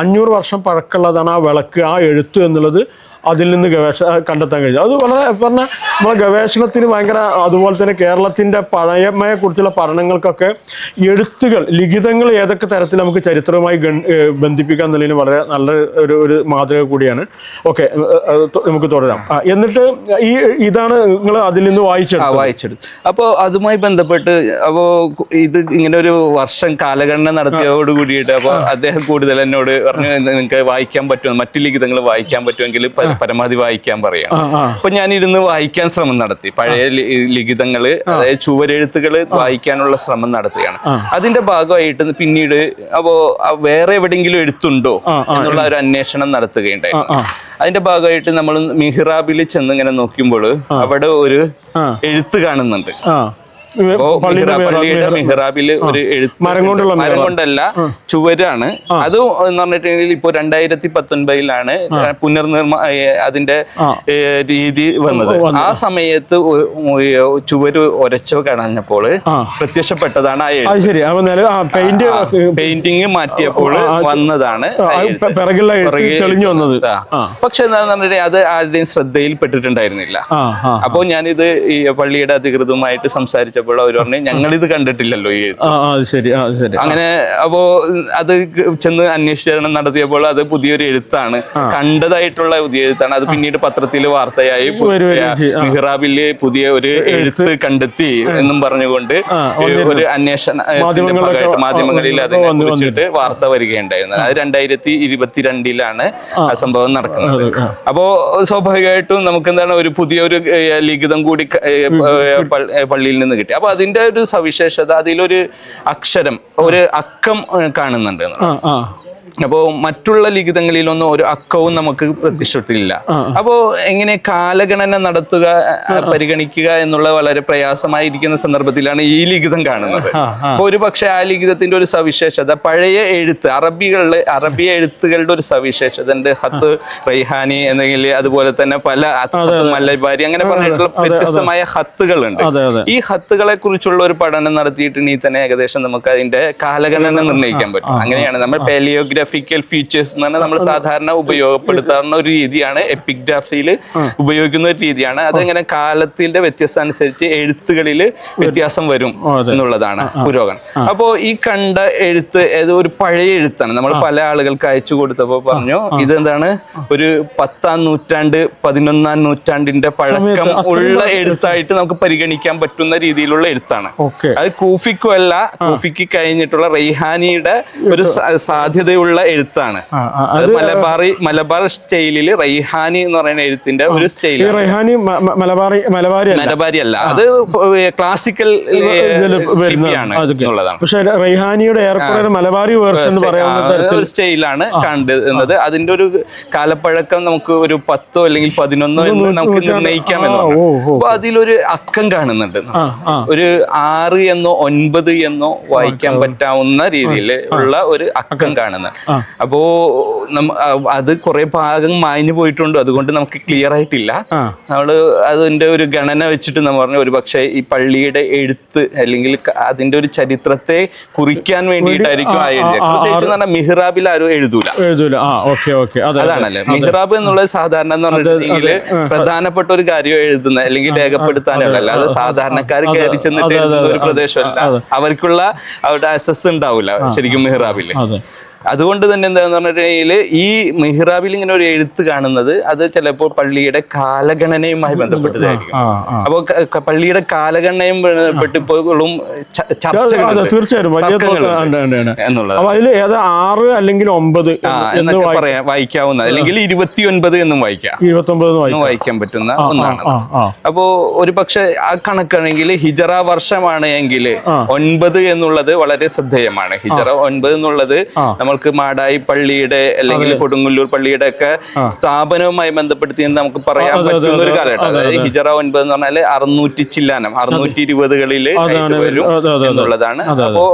അഞ്ഞൂറ് വർഷം പഴക്കമുള്ളതാണ് ആ വിളക്ക് ആ എഴുത്ത് എന്നുള്ളത്. അതിൽ നിന്ന് ഗവേഷ കണ്ടെത്താൻ കഴിഞ്ഞു അത് വളരെ പറഞ്ഞാൽ നമ്മളെ ഗവേഷണത്തിന് ഭയങ്കര അതുപോലെ തന്നെ കേരളത്തിന്റെ പഴയമയെ കുറിച്ചുള്ള പഠനങ്ങൾക്കൊക്കെ എഴുത്തുകൾ ലിഖിതങ്ങൾ ഏതൊക്കെ തരത്തിൽ നമുക്ക് ചരിത്രവുമായി ബന്ധിപ്പിക്കാം ബന്ധിപ്പിക്കാൻ എന്നുള്ളതിന് വളരെ നല്ല ഒരു ഒരു മാതൃക കൂടിയാണ്. ഓക്കെ നമുക്ക് തുടരാം. എന്നിട്ട് ഈ ഇതാണ് നിങ്ങൾ അതിൽ നിന്ന് വായിച്ചെടുത്തത്. വായിച്ചത് വായിച്ചെടുത്തു. അപ്പോൾ അതുമായി ബന്ധപ്പെട്ട് അപ്പോൾ ഇത് ഇങ്ങനെ ഒരു വർഷം കാലഗണന നടത്തിയതോട് കൂടിയിട്ട് അപ്പോൾ അദ്ദേഹം കൂടുതൽ എന്നോട് പറഞ്ഞു നിങ്ങൾക്ക് വായിക്കാൻ പറ്റുമോ? മറ്റു ലിഖിതങ്ങൾ വായിക്കാൻ പറ്റുമെങ്കിൽ പരമാവധി വായിക്കാൻ പറയാം. അപ്പൊ ഞാൻ ഇരുന്ന് വായിക്കാൻ ശ്രമം നടത്തി. പഴയ ലിഖിതങ്ങൾ അതായത് ചുവരെഴുത്തുകൾ വായിക്കാനുള്ള ശ്രമം നടത്തുകയാണ്. അതിന്റെ ഭാഗമായിട്ട് പിന്നീട് അപ്പോ വേറെ എവിടെയെങ്കിലും എഴുത്തുണ്ടോ എന്നുള്ള ഒരു അന്വേഷണം നടത്തുകയുണ്ടായി. അതിന്റെ ഭാഗമായിട്ട് നമ്മൾ മിഹ്റാബിൽ ചെന്ന് ഇങ്ങനെ നോക്കുമ്പോൾ അവിടെ ഒരു എഴുത്ത് കാണുന്നുണ്ട്. പള്ളിയുടെ മിഹ്റാ- മേലെ- പള്ളിയുടെ മിഹ്റാബിൽ ഒരു എഴുത്ത് മരം കൊണ്ടുള്ള മരം കൊണ്ടല്ല ചുവരാണ്. അത് എന്ന് പറഞ്ഞിട്ടുണ്ടെങ്കിൽ ഇപ്പൊ രണ്ടായിരത്തി പത്തൊൻപതിലാണ് പുനർനിർമ്മാ അതിന്റെ രീതി വന്നത്. ആ സമയത്ത് ചുവര് ഒരച്ച കാണഞ്ഞപ്പോൾ ആ. പ്രത്യക്ഷപ്പെട്ടതാണ് ആ പെയിന്റിങ് മാറ്റിയപ്പോൾ വന്നതാണ് തെളിഞ്ഞു വന്നത്. പക്ഷെ എന്താണെന്ന് പറഞ്ഞിട്ടുണ്ടെങ്കിൽ അത് ആരുടെയും ശ്രദ്ധയിൽ പെട്ടിട്ടുണ്ടായിരുന്നില്ല ആ ആ. അപ്പോൾ ഞാനിത് ഈ പള്ളിയുടെ അധികൃതമായിട്ട് സംസാരിച്ചപ്പോൾ അവർ പറഞ്ഞു ഞങ്ങൾ ഇത്. കണ്ടിട്ടില്ലല്ലോ ഈ ശരി ശരി. അങ്ങനെ അപ്പോ അത് ചെന്ന് അന്വേഷണം നടത്തിയപ്പോൾ അത് പുതിയൊരു എഴുത്താണ്. കണ്ടതായിട്ടുള്ള പുതിയ എഴുത്താണ്. അത് പിന്നീട് പത്രത്തിൽ വാർത്തയായി. മിഹ്റാബിൽ പുതിയ ഒരു എഴുത്ത് കണ്ടെത്തി എന്നും പറഞ്ഞുകൊണ്ട് ഒരു അന്വേഷണ ഭാഗമായിട്ട് മാധ്യമങ്ങളിൽ അത് അതിനെ കുറിച്ചിട്ട് വാർത്ത വരികയുണ്ടായിരുന്നു അത് രണ്ടായിരത്തി ഇരുപത്തിരണ്ടിലാണ് ആ. സംഭവം നടക്കുന്നത്. അപ്പോ സ്വാഭാവികമായിട്ടും നമുക്ക് എന്താണ് ഒരു പുതിയൊരു ലിഖിതം കൂടി പള്ളിയിൽ നിന്ന് കിട്ടി. അപ്പൊ അതിന്റെ ഒരു സവിശേഷത അതിലൊരു അക്ഷരം ഒരു അക്കം കാണുന്നുണ്ട്. എന്നുള്ളത്. ആ ആ അപ്പോ മറ്റുള്ള ലിഖിതങ്ങളിലൊന്നും ഒരു അക്കവും നമുക്ക് പ്രത്യക്ഷത്തിലില്ല അപ്പോ എങ്ങനെ കാലഗണന നടത്തുക പരിഗണിക്കുക എന്നുള്ള വളരെ പ്രയാസമായിരിക്കുന്ന സന്ദർഭത്തിലാണ് ഈ ലിഖിതം കാണുന്നത്. അപ്പോൾ ഒരു പക്ഷേ ആ ലിഖിതത്തിന്റെ ഒരു സവിശേഷത പഴയ എഴുത്ത് അറബികളുടെ അറബി എഴുത്തുകളുടെ ഒരു സവിശേഷത ഉണ്ട് ഹത്ത് റൈഹാനി എന്നെങ്കിൽ അതുപോലെ തന്നെ പല മല്ലബാരി അങ്ങനെ പറഞ്ഞിട്ടുള്ള വ്യത്യസ്തമായ ഹത്തുകളുണ്ട് ഈ ഹത്തുകളെ കുറിച്ചുള്ള ഒരു പഠനം നടത്തിയിട്ടുണ്ടെങ്കിൽ തന്നെ ഏകദേശം നമുക്ക് അതിന്റെ കാലഗണന നിർണയിക്കാൻ പറ്റും. അങ്ങനെയാണ് നമ്മൾ പാലിയോഗ്രാഫിക്കൽ ഫീച്ചേഴ്സ് എന്ന് പറഞ്ഞാൽ നമ്മൾ സാധാരണ ഉപയോഗപ്പെടുത്താവുന്ന ഒരു രീതിയാണ് എപ്പിഗ്രാഫിയിൽ ഉപയോഗിക്കുന്ന ഒരു രീതിയാണ്. അതെങ്ങനെ കാലത്തിന്റെ വ്യത്യസ്തം അനുസരിച്ച് എഴുത്തുകളിൽ വ്യത്യാസം വരും എന്നുള്ളതാണ് പുരോഗമനം. അപ്പോ ഈ കണ്ട എഴുത്ത് ഒരു പഴയ എഴുത്താണ്. നമ്മൾ പല ആളുകൾക്ക് അയച്ചു കൊടുത്തപ്പോ പറഞ്ഞു ഇതെന്താണ്? ഒരു പത്താം നൂറ്റാണ്ട് പതിനൊന്നാം നൂറ്റാണ്ടിന്റെ പഴക്കം ഉള്ള എഴുത്തായിട്ട് നമുക്ക് പരിഗണിക്കാൻ പറ്റുന്ന രീതിയിലുള്ള എഴുത്താണ്. അത് കൂഫിക്കും അല്ല കൂഫിക്ക് കഴിഞ്ഞിട്ടുള്ള റൈഹാനിയുടെ ഒരു സ- സാധ്യതയുള്ള എഴുത്താണ്. അത് മലബാറി മലബാർ സ്റ്റൈലിൽ റൈഹാനി എന്ന് പറയുന്ന എഴുത്തിന്റെ ഒരു സ്റ്റൈലി സ്റ്റൈൽ റൈഹാനി മലബാറി മലബാരി അല്ല. മലബാരി അല്ല. അത് ക്ലാസിക്കൽ. എന്നുള്ളതാണ്. പക്ഷെ റൈഹാനിയുടെ ഏറെക്കുറെ മലബാരി വേർഷൻ സ്റ്റൈലാണ് കണ്ടത് അതിന്റെ ഒരു കാലപ്പഴക്കം നമുക്ക് ഒരു പത്തോ അല്ലെങ്കിൽ പതിനൊന്നോ എന്ന് നമുക്ക് നിർണയിക്കാം എന്നാണ്. അപ്പൊ അതിലൊരു അക്കം കാണുന്നുണ്ട്. ഒരു ആറ് എന്നോ ഒൻപത് എന്നോ വായിക്കാൻ പറ്റാവുന്ന രീതിയിൽ ഉള്ള ഒരു അക്കം. കാണുന്നത്. അപ്പോ അത് കുറെ ഭാഗം മാഞ്ഞു പോയിട്ടുണ്ട്. അതുകൊണ്ട് നമുക്ക് ക്ലിയർ ആയിട്ടില്ല. നമ്മൾ അതിന്റെ ഒരു ഗണന വെച്ചിട്ട് നമ്മൾ പറഞ്ഞു ഒരു പക്ഷേ ഈ പള്ളിയുടെ എഴുത്ത് അല്ലെങ്കിൽ അതിന്റെ ഒരു ചരിത്രത്തെ കുറിക്കാൻ വേണ്ടിയിട്ടായിരിക്കും ആ എഴുതിയത്. മിഹ്റാബിൽ ആരും എഴുതൂല. അതാണല്ലേ. മിഹ്റാബ് എന്നുള്ളത് സാധാരണ എന്ന് പറഞ്ഞിട്ടുണ്ടെങ്കിൽ പ്രധാനപ്പെട്ട ഒരു കാര്യം എഴുതുന്ന അല്ലെങ്കിൽ രേഖപ്പെടുത്താനുള്ള അല്ലാതെ സാധാരണക്കാർ കയറി ചെന്നിട്ട് എഴുതുന്ന ഒരു പ്രദേശമല്ല. അവർക്കുള്ള അവരുടെ അസസ് ഉണ്ടാവില്ല ശരിക്കും മിഹ്റാബിൽ അതുകൊണ്ട് തന്നെ എന്താന്ന് പറഞ്ഞിട്ടുണ്ടെങ്കിൽ ഈ മെഹ്റാബിൽ ഇങ്ങനെ ഒരു എഴുത്ത് കാണുന്നത് അത് ചിലപ്പോൾ പള്ളിയുടെ കാലഗണനയുമായി ബന്ധപ്പെട്ടതായിരിക്കും. അപ്പോൾ പള്ളിയുടെ കാലഗണനയും ബന്ധപ്പെട്ട് ഇപ്പോഴും ച- തീർച്ചയായും വലിയ തർക്കങ്ങളുണ്ട് ഉണ്ട്, ഉണ്ട്, ഉണ്ട്. എന്നുള്ളത്. അപ്പൊ അതിൽ ഏതാ ആറ് അല്ലെങ്കിൽ ഒമ്പത് എന്നൊക്കെ പറയാം വായിക്കാവുന്ന അല്ലെങ്കിൽ ഇരുപത്തി ഒൻപത് എന്നും വായിക്കാം. ഇരുപത്തി ഒമ്പത് വായിക്കാൻ പറ്റുന്ന ഒന്നാണ് അപ്പോ ഒരു പക്ഷെ ആ കണക്കാണെങ്കിൽ ഹിജറ വർഷമാണ് എങ്കിൽ ഒൻപത് എന്നുള്ളത് വളരെ ശ്രദ്ധേയമാണ്. ഹിജറ ഒൻപത് എന്നുള്ളത് ആ. നമ്മൾക്ക് മാടായി പള്ളിയുടെ അല്ലെങ്കിൽ കൊടുങ്ങല്ലൂർ പള്ളിയുടെ ഒക്കെ സ്ഥാപനവുമായി ബന്ധപ്പെടുത്തി എന്ന് നമുക്ക് പറയാൻ പറ്റുന്ന ഒരു കാലഘട്ടം. അതെ, അതായത് ഹിജറ ഒൻപത് എന്ന് പറഞ്ഞാൽ അറുന്നൂറ്റി ചില്ലാനം അറുന്നൂറ്റി ഇരുപതുകളിൽ വരും. എന്നുള്ളതാണ്. അപ്പോ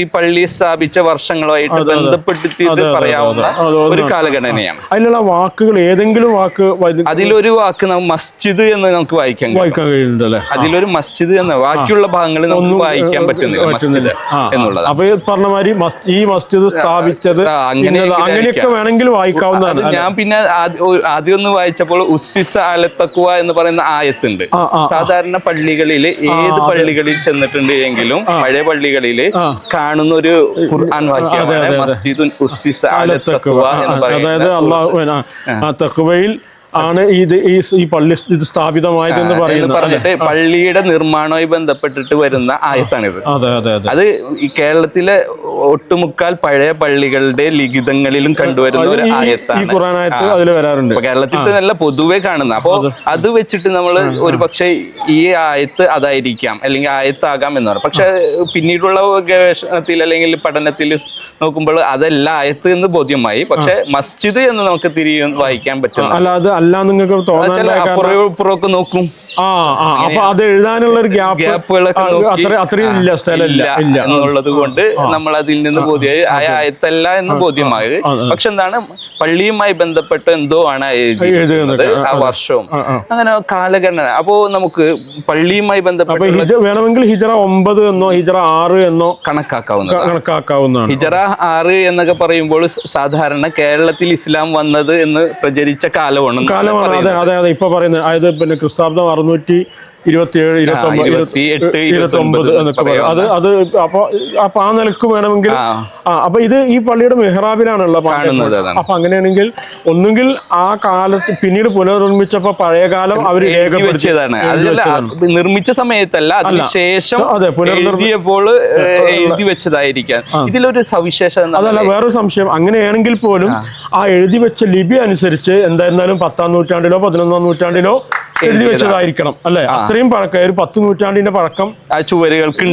ഈ പള്ളി സ്ഥാപിച്ച വർഷങ്ങളുമായിട്ട്. ബന്ധപ്പെടുത്തി പറയാവുന്ന ഒരു കാലഘടനയാണ്. അതിലുള്ള വാക്കുകൾ ഏതെങ്കിലും വാക്ക് അതിലൊരു വാക്ക് മസ്ജിദ് എന്ന് നമുക്ക് വായിക്കാൻ കഴിയും. വായിക്കാൻ കഴിയുന്നുണ്ട് അതിലൊരു മസ്ജിദ് എന്ന ബാക്കിയുള്ള ഭാഗങ്ങളിൽ നമുക്ക് വായിക്കാൻ പറ്റുന്നില്ല മസ്ജിദ്. എന്നുള്ളത്. അപ്പൊ ഈ പറഞ്ഞ മാതിരി ഈ മസ്ജിദ് സ്ഥാപിച്ച അങ്ങനെ അങ്ങനെയൊക്കെ വേണമെങ്കിൽ വായിക്കാവുന്നതാണ് ഞാൻ പിന്നെ ആദ്യ- ഒന്ന് വായിച്ചപ്പോൾ ഉസ്സിസ അലത്തക്കുവ എന്ന് പറയുന്ന ആയത്തുണ്ട്. സാധാരണ പള്ളികളിൽ ഏത് പള്ളികളിൽ ചെന്നിട്ടുണ്ട് എങ്കിലും പഴയ പള്ളികളിൽ കാണുന്ന ഒരു ഖുർആൻ വാക്യമാണ് മസ്ജിദുൻ ഉസ്സിസ അലത്തക്കുവ എന്ന് അതായത് പറയുന്നത് അള്ളാഹു ആ. തക്കുവയിൽ ആണ് ഇത് ഈ ഈ പള്ളി ഇത് സ്ഥാപിതമായത് എന്ന് പറയുന്നത്. പറഞ്ഞിട്ട് പള്ളിയുടെ നിർമ്മാണവുമായി ബന്ധപ്പെട്ടിട്ട് വരുന്ന ആയത്താണിത്. അതെ അതെ അതെ. അത് ഈ കേരളത്തിലെ ഒട്ടുമുക്കാൽ പഴയ പള്ളികളുടെ ലിഖിതങ്ങളിലും കണ്ടുവരുന്ന ഒരു ആയത്താണ്. ഖുറാനായത്ത് അതിൽ വരാറുണ്ട്. കേരളത്തിൽ നല്ല പൊതുവെ കാണുന്ന. അപ്പോ അത്. വെച്ചിട്ട് നമ്മൾ ഒരു പക്ഷേ ഈ ആയത്ത് അതായിരിക്കാം അല്ലെങ്കിൽ ആയത്താകാം എന്ന് പറയും. പക്ഷെ പിന്നീടുള്ള ഗവേഷണത്തിൽ അല്ലെങ്കിൽ പഠനത്തിൽ നോക്കുമ്പോൾ അതല്ല ആയത്ത് എന്ന് ബോധ്യമായി. പക്ഷെ മസ്ജിദ് എന്ന് നമുക്ക് തിരികെ വായിക്കാൻ പറ്റുന്ന അല്ല അത് അല്ല നിങ്ങൾക്ക് തോന്നാൻ നോക്കും. ആ ആ അപ്പൊ അത് എഴുതാനുള്ള ഒരു ഗ്യാപ്പ് അത്രയും ഇല്ല സ്ഥലമില്ല എന്നുള്ളത് കൊണ്ട് നമ്മൾ അതിൽ നിന്ന് ബോധ്യമായി. ആ ആയത്തല്ല എന്ന് ബോധ്യമായത്. പക്ഷെ എന്താണ് പള്ളിയുമായി ബന്ധപ്പെട്ട എന്തോ ആണ് എഴുതുന്നത്. ആ വർഷവും. അങ്ങനെ കാലഗണന അപ്പോ നമുക്ക് പള്ളിയുമായി ബന്ധപ്പെട്ട് വേണമെങ്കിൽ ഹിജറ ഒമ്പത് എന്നോ ഹിജറ ആറ് എന്നോ കണക്കാക്കാവുന്ന കണക്കാക്കാവുന്ന ഹിജറ ആറ് എന്നൊക്കെ പറയുമ്പോൾ സാധാരണ കേരളത്തിൽ ഇസ്ലാം വന്നത് എന്ന് പ്രചരിച്ച കാലമാണ്. കാലമാണ്. അതെ അതെ അതെ. ഇപ്പൊ പറയുന്നത്. അതായത് പിന്നെ ക്രിസ്താബ്ദം അറുന്നൂറ്റി ഇരുപത്തിയേഴ് ഇരുപത്തിയെട്ട്, എന്നൊക്കെ പറയും. അത് അത് അപ്പൊ അപ്പൊ ആ നിലയ്ക്ക് വേണമെങ്കിൽ ആ. അപ്പൊ ഇത് ഈ പള്ളിയുടെ മെഹ്റാബിലാണുള്ള കാണുന്നത് അപ്പൊ അങ്ങനെയാണെങ്കിൽ ഒന്നുകിൽ ആ കാലത്ത് പിന്നീട് പുനർനിർമ്മിച്ചപ്പോ പഴയ കാലം അവർ എഴുതി രേഖപ്പെടുത്തി നിർമ്മിച്ച സമയത്തല്ല അതിനുശേഷം അതെ, പുനർനിർമ്മിച്ചപ്പോൾ എഴുതി വെച്ചതായിരിക്കാം. ഇതിലൊരു സവിശേഷത എന്ന് അതല്ല വേറൊരു സംശയം. അങ്ങനെയാണെങ്കിൽ പോലും ആ എഴുതി വെച്ച ലിപി അനുസരിച്ച് എന്തായിരുന്നാലും പത്താം നൂറ്റാണ്ടിലോ പതിനൊന്നാം നൂറ്റാണ്ടിലോ എഴുതി വെച്ചതായിരിക്കണം അല്ലെ? അത്രയും പഴക്കം ഒരു പത്ത് നൂറ്റാണ്ടിന്റെ പഴക്കം. ആ ചുവരുകൾക്ക്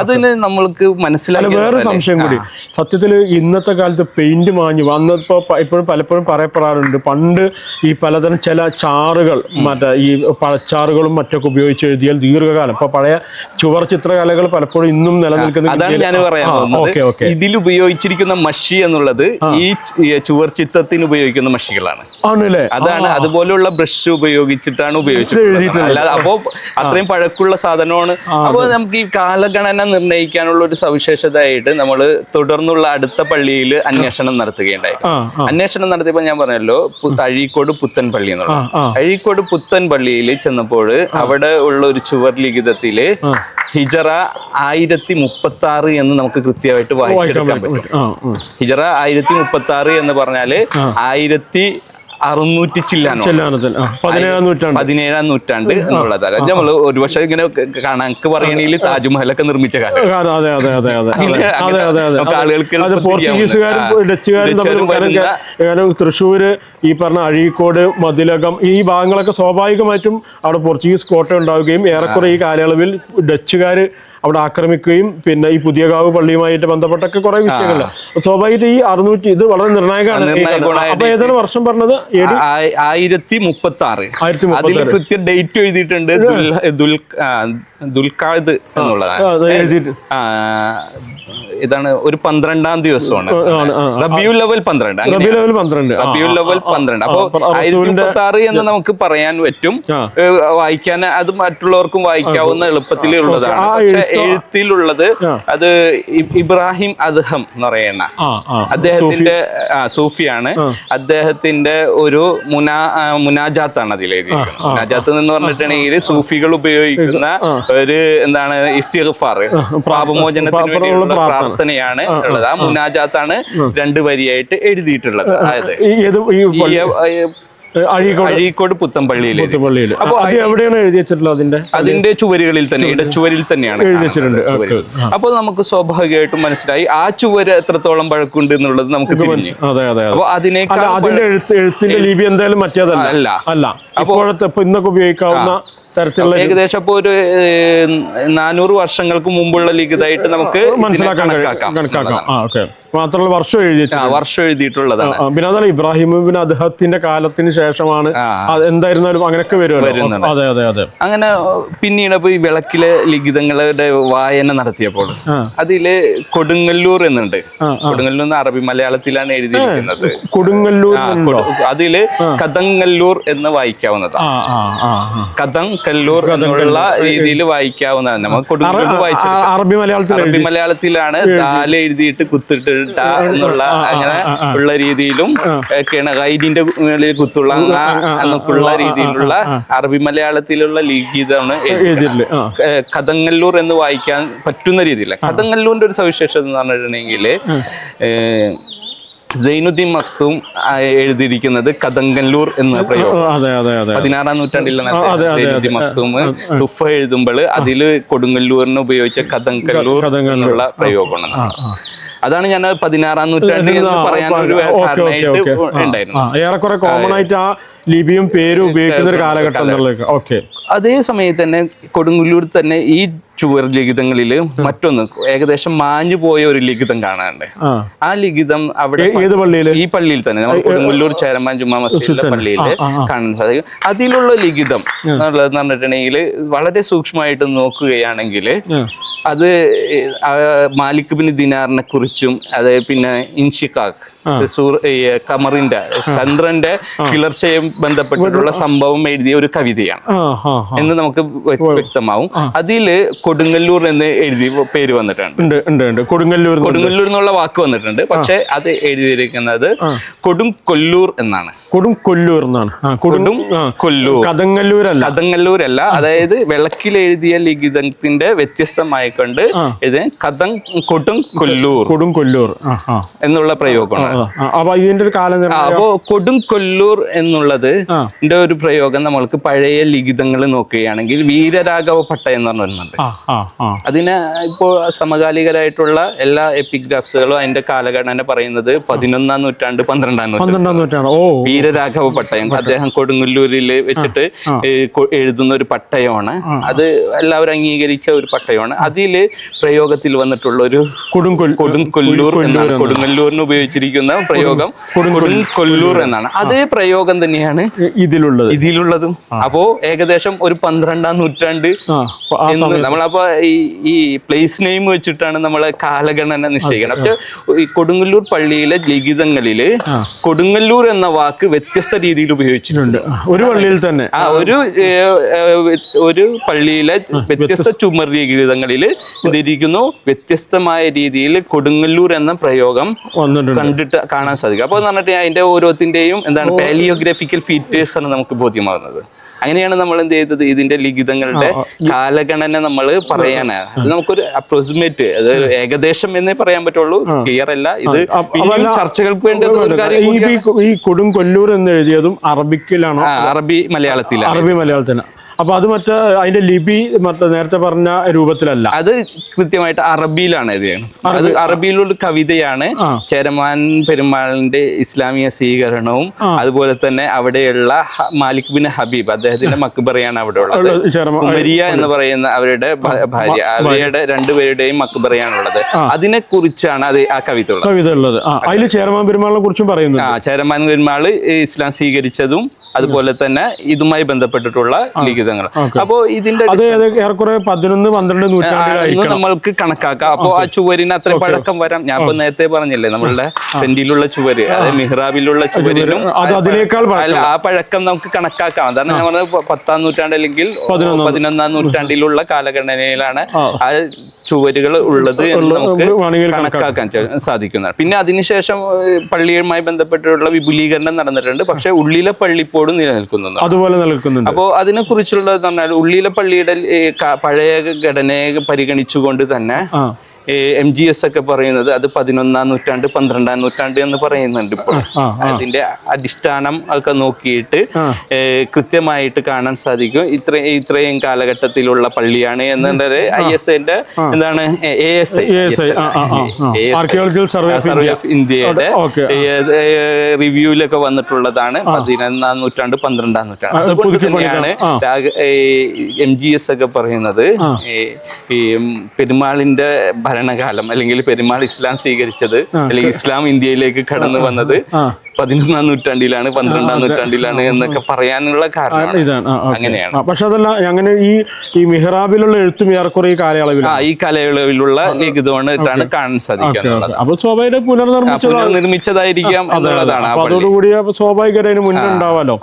അതിന് നമ്മൾക്ക് മനസ്സിലായി വേറെ സംശയം കൂടി. സത്യത്തിൽ ഇന്നത്തെ കാലത്ത് പെയിന്റ് മാഞ്ഞു. വന്നപ്പോ ഇപ്പോഴും പലപ്പോഴും പറയപ്പെടാറുണ്ട്. പണ്ട് ഈ പലതരം ചില ചാറുകൾ മറ്റേ ഈ പഴച്ചാറുകളും മറ്റൊക്കെ ഉപയോഗിച്ച് എഴുതിയാൽ ദീർഘകാലം. ഇപ്പൊ പഴയ ചുവർ ചിത്രകലകൾ പലപ്പോഴും ഇന്നും നിലനിൽക്കുന്ന അതാണ് ഞാൻ പറയാൻ ഇതിൽ ഉപയോഗിച്ചിരിക്കുന്ന മഷി എന്നുള്ളത് ഈ ചുവർ ചിത്രത്തിന് ഉപയോഗിക്കുന്ന മഷികളാണ്. ആണല്ലേ? അതാണ് അതുപോലെയുള്ള ബ്രഷ് ഉപയോഗിച്ചിട്ടാണ് ഉപയോഗിച്ചിട്ടുള്ളത്. ഉപയോഗിച്ചത് അല്ലാതെ അപ്പോ അത്രയും പഴക്കുള്ള സാധനമാണ്. അപ്പോൾ നമുക്ക് ഈ കാലഗണന നിർണയിക്കാനുള്ള ഒരു സവിശേഷതയായിട്ട് നമ്മൾ തുടർന്നുള്ള അടുത്ത പള്ളിയിൽ അന്വേഷണം നടത്തുകയുണ്ടായി. അന്വേഷണം നടത്തിയപ്പോൾ ഞാൻ പറഞ്ഞല്ലോ അഴീക്കോട് പുത്തൻ പള്ളി എന്നുള്ള അഴീക്കോട് പുത്തൻ പള്ളിയിൽ ചെന്നപ്പോൾ അവിടെ ഉള്ള ഒരു ചുവർ ലിഖിതത്തിൽ ഹിജറ ആയിരത്തി മുപ്പത്തി ആറ് എന്ന് നമുക്ക് കൃത്യമായിട്ട് വായിച്ചെടുക്കാൻ പറ്റും. ഹിജറ ആയിരത്തി മുപ്പത്തി ആറ് എന്ന് പറഞ്ഞാൽ ആയിരത്തി അറുന്നൂറ്റി ചില്ലാനോ? പതിനേഴാം നൂറ്റാണ്ട്. പതിനേഴാം നൂറ്റാണ്ട് എന്നുള്ളതാണ്. നമ്മൾ ഒരുപക്ഷെ ഇങ്ങനെ കണക്ക് പറയണെങ്കിൽ താജ്മഹലൊക്കെ നിർമ്മിച്ച കാര്യം പോർച്ചുഗീസുകാരും തൃശ്ശൂര് ഈ പറഞ്ഞ അഴീക്കോട് മതിലകം ഈ ഭാഗങ്ങളൊക്കെ സ്വാഭാവികമായിട്ടും അവിടെ പോർച്ചുഗീസ് കോട്ട ഉണ്ടാവുകയും ഏറെക്കുറെ ഈ കാലയളവിൽ ഡച്ചുകാര് അവിടെ ആക്രമിക്കുകയും പിന്നെ ഈ പുതിയ കാവ് പള്ളിയുമായിട്ട് ബന്ധപ്പെട്ടൊക്കെ കുറെ വിഷയങ്ങളില്ല സ്വാഭാവികമായിട്ട് ഈ അറുന്നൂറ്റി ഇത് വളരെ നിർണായകമാണ്. അപ്പൊ ഏതാണ് വർഷം പറഞ്ഞത് ആയിരത്തി മുപ്പത്തി ആറ് ആയിരത്തി അതിൽ കൃത്യ ഡേറ്റ് എഴുതിയിട്ടുണ്ട് ദുൽഖാദ് എന്നുള്ളതാണ്. ഇതാണ് ഒരു പന്ത്രണ്ടാം ദിവസമാണ്. റബിയു ലെവൽ പന്ത്രണ്ട്. റബിയു ലെവൽ പന്ത്രണ്ട്. ആ, ലെവൽ പന്ത്രണ്ട്. അപ്പോൾ അപ്പൊ ആയിരത്തി ആറ് എന്ന് നമുക്ക് പറയാൻ പറ്റും. വായിക്കാൻ അത് മറ്റുള്ളവർക്കും വായിക്കാവുന്ന എളുപ്പത്തിലുള്ളതാണ് ഉള്ളതാണ്. പക്ഷെ എഴുത്ത് എഴുത്തിലുള്ളത് അത് ഇബ്രാഹിം അദ്ഹം എന്ന് പറയുന്ന അദ്ദേഹത്തിന്റെ സൂഫിയാണ്. അദ്ദേഹത്തിന്റെ ഒരു മുനാ മുനാജാത്ത് ആണ് അതിൽ എഴുതിയിരിക്കുന്നത് മുനാജാത്ത് എന്ന് പറഞ്ഞിട്ടുണ്ടെങ്കിൽ സൂഫികൾ ഉപയോഗിക്കുന്ന ഒരു എന്താണ് ഇസ്തിഗ്ഫാർ പാപമോചനത്തിന് വേണ്ടിയുള്ള. പ്രാർത്ഥനയാണ് ഉള്ളത്. ആ മുനാജാത്താണ് രണ്ട് വരിയായിട്ട് എഴുതിയിട്ടുള്ളത്. അതായത് അഴീക്കോട്? പുത്തമ്പള്ളിയിൽ അപ്പൊ അത് എവിടെയാണ് എഴുതി വെച്ചിട്ടുള്ളത് അതിന്റെ? അതിന്റെ ചുവരുകളിൽ തന്നെ ഇടച്ചുവരിൽ തന്നെയാണ്. അപ്പോൾ നമുക്ക് സ്വാഭാവികമായിട്ടും മനസ്സിലായി ആ ചുവര് എത്രത്തോളം പഴക്കുണ്ട് എന്നുള്ളത് നമുക്ക് തിരിഞ്ഞു. അപ്പൊ അതിനേക്കാൾ അതിന്റെ എഴുത്തിന്റെ ലിപി എന്തായാലും മറ്റേതല്ല. അല്ല. ഇപ്പൊ ഇന്നൊക്കെ ഉപയോഗിക്കാവുന്ന തരത്തിലുള്ള ഏകദേശം ഇപ്പൊ ഒരു നാനൂറ് വർഷങ്ങൾക്ക് മുമ്പുള്ള ലിഖിതമായിട്ട് നമുക്ക് മനസ്സിലാക്കാൻ കണക്കാക്കാം മാത്രമല്ല വർഷം എഴുതി ആ, വർഷം എഴുതിയിട്ടുള്ളതാണ്. പിന്നെ അതല്ല ഇബ്രാഹിമിബിൻ അദ്ദേഹത്തിന്റെ കാലത്തിന് ശേഷമാണ് എന്തായിരുന്നാലും അങ്ങനെയൊക്കെ വരുമല്ലോ. അതെ അതെ അതെ. അങ്ങനെ പിന്നീട് ഈ വിളക്കിലെ ലിഖിതങ്ങളുടെ വായന നടത്തിയപ്പോൾ. അതിൽ കൊടുങ്ങല്ലൂർ എന്നുണ്ട്. കൊടുങ്ങല്ലൂർ എന്ന് അറബി മലയാളത്തിലാണ് എഴുതിയിരിക്കുന്നത്. കൊടുങ്ങല്ലൂർ അതിൽ കഥങ്ങല്ലൂർ എന്ന് വായിക്കാവുന്നതാണ്. കഥം കല്ലൂർ എന്നുള്ള രീതിയിൽ വായിക്കാവുന്നതാണ്. നമുക്ക് കൊടുക്കുന്നത് വായിച്ചു അറബി മലയാളത്തിൽ അറബി മലയാളത്തിലാണ് ദാൽ എഴുതിയിട്ട് കുത്തിട്ട് എന്നുള്ള അങ്ങനെ ഉള്ള രീതിയിലും ഒക്കെയാണ് ഗൈദിന്റെ മേളിൽ കുത്തുള്ള എന്നൊക്കെയുള്ള രീതിയിലുള്ള അറബി മലയാളത്തിലുള്ള ആ കഥങ്ങല്ലൂർ എന്ന് വായിക്കാൻ പറ്റുന്ന രീതിയിൽ കഥങ്ങല്ലൂരിന്റെ ഒരു സവിശേഷത എന്ന് പറഞ്ഞിട്ടുണ്ടെങ്കിൽ സൈനുദ്ദീൻ മക്തും എഴുതിയിരിക്കുന്നത് കഥങ്കല്ലൂർ എന്ന പ്രയോഗം. പതിനാറാം നൂറ്റാണ്ടിലാണ് ജൈനുദ്ദീൻ മക്തും തുഫ എഴുതുമ്പോൾ അതിൽ കൊടുങ്ങല്ലൂരിന് ഉപയോഗിച്ച കഥങ്കല്ലൂർ. എന്നുള്ള പ്രയോഗമാണ്. അതാണ് ഞാൻ പതിനാറാം നൂറ്റാണ്ടിൽ എന്ന് പറയാൻ ഒരു കാരണമായിട്ട് ഉണ്ടായിരുന്നു. ഏറെക്കുറെ കോമൺ ആയിട്ട് ആ ലിപിയും പേരും ഉപയോഗിക്കുന്ന ഒരു കാലഘട്ടം അതേ സമയത്ത് തന്നെ കൊടുങ്ങല്ലൂർ തന്നെ ഈ ചുവർ ലിഖിതങ്ങളിൽ മറ്റൊന്ന് ഏകദേശം മാഞ്ഞു പോയ ഒരു ലിഖിതം കാണാനുണ്ട്. ആ. ലിഖിതം അവിടെ ഏത് പള്ളിയിൽ? ഈ പള്ളിയിൽ തന്നെ നമ്മൾ കൊടുങ്ങല്ലൂർ ചേരമാൻ ജുമാ മസ്ജിദിലെ പള്ളിയിൽ കാണാൻ സാധിക്കും അതിലുള്ള ലിഖിതം എന്നുള്ളത് പറഞ്ഞിട്ടുണ്ടെങ്കിൽ വളരെ സൂക്ഷ്മമായിട്ട് നോക്കുകയാണെങ്കിൽ അത് മാലിക് ബിൻ ദിനാറിനെ കുറിച്ചും അത് പിന്നെ ഇൻഷിഖാഖ് സൂർ കമറിന്റെ ചന്ദ്രന്റെ കിളർച്ചയെ ബന്ധപ്പെട്ടിട്ടുള്ള സംഭവം എഴുതിയ ഒരു കവിതയാണ്. എന്ന് നമുക്ക് വ്യക്തമാവും. അതിൽ കൊടുങ്ങല്ലൂർ എന്ന് എഴുതി പേര് വന്നിട്ടുണ്ട്. ഉണ്ട് ഉണ്ട് കൊടുങ്ങല്ലൂർ കൊടുങ്ങല്ലൂർ എന്നുള്ള വാക്ക് വന്നിട്ടുണ്ട്. പക്ഷെ അത് എഴുതിയിരിക്കുന്നത് കൊടും കൊല്ലൂർ എന്നാണ്. കൊടും കൊല്ലൂർ എന്നാണ്. കൊടും കൊല്ലൂർ. കഥങ്ങല്ലൂർ അല്ല കഥങ്ങല്ലൂർ അല്ല അതായത് വിളക്കിൽ എഴുതിയ ലിഖിതത്തിന്റെ വ്യത്യസ്തമായി കൊണ്ട് ഇത് കഥം കൊടും കൊല്ലൂർ കൊടും കൊല്ലൂർ. എന്നുള്ള പ്രയോഗമാണ്. അപ്പൊ ഇതിന്റെ ഒരു കാലം അപ്പോ കൊടും കൊല്ലൂർ എന്നുള്ളത്. ഒരു പ്രയോഗം നമ്മൾക്ക് പഴയ ലിഖിതങ്ങൾ നോക്കുകയാണെങ്കിൽ വീരരാഘവ പട്ട എന്ന് പറഞ്ഞിട്ടുണ്ട് അതിന് ഇപ്പോൾ സമകാലികരായിട്ടുള്ള എല്ലാ എപ്പിഗ്രാഫ്സുകളും അതിന്റെ കാലഘടന പറയുന്നത് പതിനൊന്നാം നൂറ്റാണ്ട് പന്ത്രണ്ടാം നൂറ്റാണ്ട്. വീരരാഘവ പട്ടയം. അദ്ദേഹം കൊടുങ്ങല്ലൂരിൽ വെച്ചിട്ട് എഴുതുന്ന ഒരു പട്ടയമാണ്. അത് എല്ലാവരും അംഗീകരിച്ച ഒരു പട്ടയമാണ്. അതിൽ പ്രയോഗത്തിൽ വന്നിട്ടുള്ള ഒരു കൊടും കൊല്ലൂർ കൊടുങ്കൊല്ലൂർ എന്നാണ്. കൊടുങ്ങല്ലൂരിന് ഉപയോഗിച്ചിരിക്കുന്ന പ്രയോഗം കൊടുങ്കൊല്ലൂർ. എന്നാണ്. അതേ പ്രയോഗം തന്നെയാണ് ഇതിലുള്ളത്. ഇതിലുള്ളതും. അപ്പോ ഏകദേശം ഒരു പന്ത്രണ്ടാം നൂറ്റാണ്ട് ആ. അപ്പൊ ആ എന്ന് നമ്മളപ്പോ ഈ ഈ പ്ലേസ് നെയിം വെച്ചിട്ടാണ് നമ്മൾ കാലഗണന നിശ്ചയിക്കുന്നത് അപ്പൊ ഈ കൊടുങ്ങല്ലൂർ പള്ളിയിലെ ലിഖിതങ്ങളിൽ കൊടുങ്ങല്ലൂർ എന്ന വാക്ക് വ്യത്യസ്ത രീതിയിൽ ഉപയോഗിച്ചിട്ടുണ്ട്. ഒരു പള്ളിയിൽ തന്നെ. ആ ഒരു ഒരു പള്ളിയിലെ വ്യത്യസ്ത ചുമർ ലിഖിതങ്ങളിൽ ഇതിരിക്കുന്നു. വ്യത്യസ്തമായ രീതിയിൽ കൊടുങ്ങല്ലൂർ എന്ന പ്രയോഗം കണ്ടിട്ട് കാണാൻ സാധിക്കും. അപ്പോൾ എന്ന് പറഞ്ഞിട്ട് അതിന്റെ ഓരോത്തിന്റെയും എന്താണ് പാലിയോഗ്രാഫിക്കൽ ഫീച്ചേഴ്സ് ആണ് നമുക്ക് ബോധ്യമാകുന്നത്. അങ്ങനെയാണ് നമ്മൾ എന്ത് ചെയ്തത് ഇതിന്റെ ലിഖിതങ്ങളുടെ കാലഗണന നമ്മൾ പറയാണ്. അത് നമുക്കൊരു അപ്രോക്സിമേറ്റ് അത് ഏകദേശം എന്നേ പറയാൻ പറ്റുള്ളൂ ക്ലിയർ അല്ല. ഇത് ചർച്ചകൾക്ക് വേണ്ടി ഈ കൊടും കൊല്ലൂർ എന്ന് എഴുതിയതും അറബിക്കിലാണോ. അറബി മലയാളത്തിലാണ്. അറബി മലയാളത്തിന് അപ്പൊ അത് മറ്റേ അതിന്റെ ലിപി മറ്റേ നേരത്തെ പറഞ്ഞ രൂപത്തിലല്ല. അത് കൃത്യമായിട്ട് അറബിയിലാണ് ഇത്. അത് അറബിയിലുള്ള കവിതയാണ്. ചേരമാൻ പെരുമാളിന്റെ ഇസ്ലാമിക സ്വീകരണവും അതുപോലെ തന്നെ അവിടെയുള്ള മാലിക് ബിൻ ഹബീബ് അദ്ദേഹത്തിന്റെ മക്ബറയാണ് അവിടെ ഉള്ളത് ഉമരിയ എന്ന് പറയുന്ന അവരുടെ ഭാര്യ അവരുടെ രണ്ടുപേരുടെയും മക്ബറയാണ് ഉള്ളത്. അതിനെ കുറിച്ചാണ് അത് ആ കവിത ഉള്ളത്. കവിത ഉള്ളത് അതിൽ ചേരമാൻ പെരുമാളിനെ കുറിച്ചും പറയുന്നുണ്ട്. ആ ചേരമാൻ പെരുമാൾ ഇസ്ലാം സ്വീകരിച്ചതും അതുപോലെ തന്നെ ഇതുമായി ബന്ധപ്പെട്ടിട്ടുള്ള ലിഖിതങ്ങൾ അപ്പോ ഇതിന്റെ ഏറെക്കുറെ പതിനൊന്ന് പന്ത്രണ്ട് നമ്മൾക്ക് കണക്കാക്കാം. അപ്പോ ആ ചുവരിന് അത്ര പഴക്കം വരാം. ഞാൻ ഇപ്പൊ നേരത്തെ പറഞ്ഞില്ലേ നമ്മളുടെ പെന്റിലുള്ള ചുവര് അതായത് മിഹ്റാബിലുള്ള ചുവരിനും. അല്ല, ആ പഴക്കം നമുക്ക് കണക്കാക്കാം. അതാണ് ഞാൻ പറഞ്ഞത് പത്താം നൂറ്റാണ്ട് അല്ലെങ്കിൽ പതിനൊന്നാം നൂറ്റാണ്ടിലുള്ള കാലഘടനയിലാണ് ആ. ചുവരുകൾ ഉള്ളത് എന്ന് നമുക്ക് കണക്കാക്കാൻ സാധിക്കുന്ന സാധിക്കുന്നതാണ്. പിന്നെ അതിനുശേഷം പള്ളിയുമായി ബന്ധപ്പെട്ടുള്ള വിപുലീകരണം നടന്നിട്ടുണ്ട്. പക്ഷെ ഉള്ളിലെ പള്ളിപ്പോഴും നിലനിൽക്കുന്നുണ്ട്. അതുപോലെ നിലനിൽക്കുന്നുണ്ട്. അപ്പോൾ അതിനെ കുറിച്ചുള്ളത് പറഞ്ഞാൽ ഉള്ളിലെ പള്ളിയുടെ പഴയ ഘടനയെ പരിഗണിച്ചുകൊണ്ട് തന്നെ എം ജി എസ് ഒക്കെ പറയുന്നത് അത് പതിനൊന്നാം നൂറ്റാണ്ട് പന്ത്രണ്ടാം നൂറ്റാണ്ട് എന്ന് പറയുന്നുണ്ട് ഇപ്പോൾ. അതിന്റെ അടിസ്ഥാനം ഒക്കെ നോക്കിയിട്ട്. കൃത്യമായിട്ട് കാണാൻ സാധിക്കും. ഇത്ര ഇത്രയും കാലഘട്ടത്തിലുള്ള പള്ളിയാണ് എന്നുള്ളത് ഐ എസ് ഐന്റെ എന്താണ്? എ എസ് സർവേ ഓഫ് ഇന്ത്യയുടെ റിവ്യൂലൊക്കെ വന്നിട്ടുള്ളതാണ്. പതിനൊന്നാം നൂറ്റാണ്ട് പന്ത്രണ്ടാം നൂറ്റാണ്ട്. അതുപോലെ തന്നെയാണ് എം ജി എസ് ഒക്കെ പറയുന്നത്. ഈ പെരുമാളിന്റെ ഭരണകാലം അല്ലെങ്കിൽ പെരുമാൾ ഇസ്ലാം സ്വീകരിച്ചത് അല്ലെങ്കിൽ ഇസ്ലാം ഇന്ത്യയിലേക്ക് കടന്നു വന്നത്. പതിനൊന്നാം നൂറ്റാണ്ടിലാണ് പന്ത്രണ്ടാം നൂറ്റാണ്ടിലാണ് എന്നൊക്കെ പറയാനുള്ള കാരണം അങ്ങനെയാണ്. പക്ഷെ അതല്ല അങ്ങനെ ഈ ഈ മിഹ്റാബിലുള്ള എഴുത്തും ഏറെക്കുറെ ഈ കാലയളവിൽ ഈ കാലയളവിലുള്ള ഇതാണ് കാണാൻ സാധിക്കുന്നത് അപ്പൊ സ്വാഭാവിക പുനർനിർമ്മിച്ചത് പുനർനിർമ്മിച്ചതായിരിക്കാം എന്നുള്ളതാണ് അതോടുകൂടി സ്വാഭാവികമായിട്ട് അതിന് മുന്നേ ഉണ്ടാവാലോ?